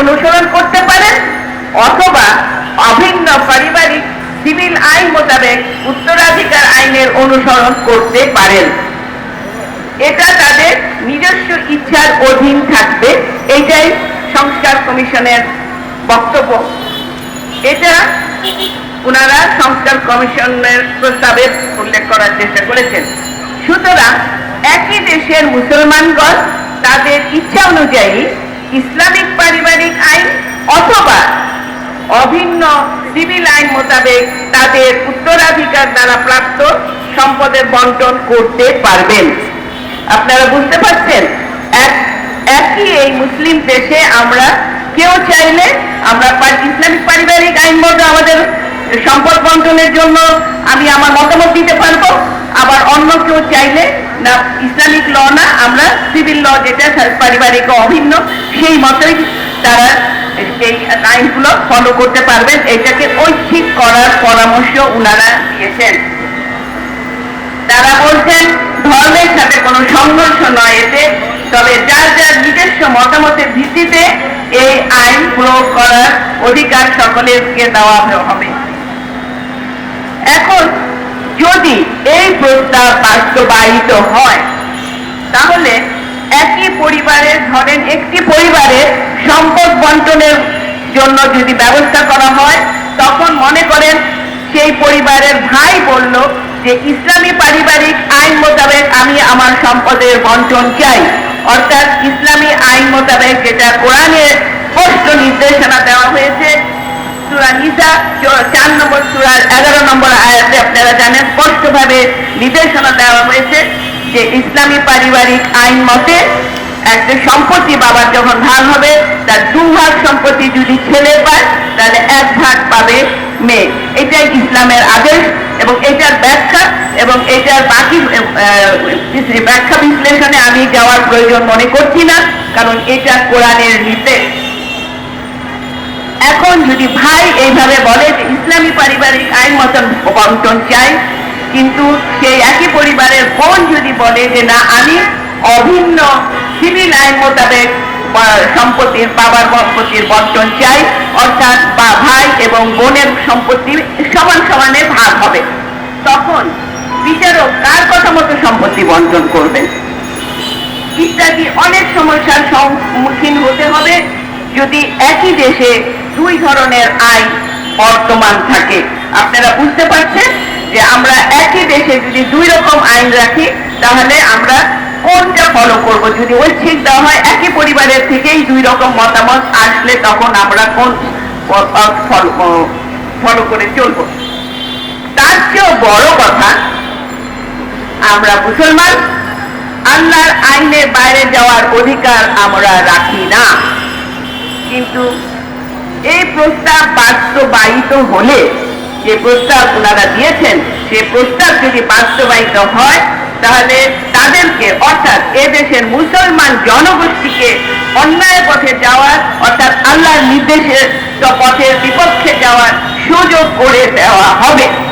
অনুসরণ করতে পারেন অথবা অভিন্ন পারিবারিক সিভিল আইন মোতাবেক উত্তরাধিকার আইনের অনুসরণ করতে পারেন। এটা তাদের নিজস্ব ইচ্ছার অধীন থাকবে। এইটাই সংস্কার কমিশনের বক্তব্য। এটা ওনারা সংস্কার কমিশনের প্রস্তাবে উল্লেখ করার চেষ্টা করেছেন। সুতরাং একই দেশের মুসলমানগণ তাদের ইচ্ছা অনুযায়ী ইসলামিক পারিবারিক অভিন্ন সিভিল আইন মোতাবেক তাদের উত্তরাধিকার দ্বারা প্রাপ্ত সম্পদের বন্টন করতে পারবেন। আপনারা বুঝতে পারছেন? এক, একই এই মুসলিম দেশে আমরা কেউ চাইলে আমরা ইসলামিক পারিবারিক আইন মতো আমাদের সম্পদ বন্টনের জন্য আমি আমার মতামত দিতে পারব। আবার অন্য কেউ চাইলে না, ইসলামিক ল না, আমরা সিভিল ল যেটা, পারিবারিক অভিন্ন, সেই মতোই তারা এই আইনগুলো ফলো করতে পারবেন। এটাকে ঐচ্ছিক করার পরামর্শ উনারা দিয়েছেন। তারা বলছেন, ধর্মের সাথে কোনো সংঘর্ষ নয় এতে, তবে যার যার নিজস্ব মতামতের ভিত্তিতে এই আইন প্রয়োগ করার অধিকার সকলেরকে দেওয়া হবে। এখন যদি এই প্রস্তাব বাস্তবায়িত হয়, তাহলে একই পরিবারের ধরেন একটি জন্য যদি ব্যবস্থা করা হয়, তখন মনে করেন সেই পরিবারের ভাই বলল যে, ইসলামী পারিবারিক আইন মোতাবেক আমি আমার সম্পদের বন্টন চাই। অর্থাৎ ইসলামী আইন মোতাবেক যেটা কোরআনের স্পষ্ট নির্দেশনা দেওয়া হয়েছে, সূরা নিসা চার নম্বর সূরার এগারো নম্বর আয়াতে আপনারা জানেন, স্পষ্টভাবে নির্দেশনা দেওয়া হয়েছে যে, ইসলামী পারিবারিক আইন মতে একটা সম্পত্তি বাবার যখন ভাগ হবে, তার দু ভাগ সম্পত্তি যদি ছেলে পায়, তাহলে এক ভাগ পাবে মেয়ে। এটাই ইসলামের আদেশ এবং এটার ব্যাখ্যা এবং এটার বাকি ব্যাখ্যা বিশ্লেষণে আমি যাওয়ার প্রয়োজন মনে করছি না, কারণ এটা কোরআনের নির্দেশ। এখন যদি ভাই এইভাবে বলে যে ইসলামী পারিবারিক আইন মতন বন্টন চাই, কিন্তু সেই একই পরিবারের বোন যদি বলে যে না, আমি অভিন্ন সিভিল আইন মোতাবেক সম্পত্তির, বাবার সম্পত্তির বন্টন চাই, অর্থাৎ বা ভাই এবং বোনের সম্পত্তি সমান সমানে ভাগ হবে। তখন বিচারক কার কথা মতো সম্পত্তি বন্টন করবেন ইত্যাদি অনেক সমস্যার সম্মুখীন হতে হবে যদি একই দেশে দুই ধরনের আইন বর্তমান থাকে। আপনারা বুঝতে পারছেন যে আমরা একই দেশে যদি দুই রকম আইন রাখি, তাহলে আমরা কোনটা ফলো করব। যদি ঐচ্ছিক দেওয়া হয়, একই পরিবারের থেকেই দুই রকম মতামত আসলে তখন আমরা কোন ফলো করে চলবো। তার চেয়েও বড় কথা, আমরা মুসলমান, আল্লাহর আইনের বাইরে যাওয়ার অধিকার আমরা রাখি না। কিন্তু এই প্রস্তাব বাস্তবায়িত হলে, যে প্রস্তাব ওনারা দিয়েছেন, সে প্রস্তাব যদি বাস্তবায়িত হয় তাহলে তাদেরকে, অর্থাৎ এ দেশের মুসলমান জনগোষ্ঠীকে অন্যায় পথে যাওয়ার, অর্থাৎ আল্লাহর নির্দেশের পথের বিপক্ষে যাওয়ার সুযোগ করে দেওয়া হবে।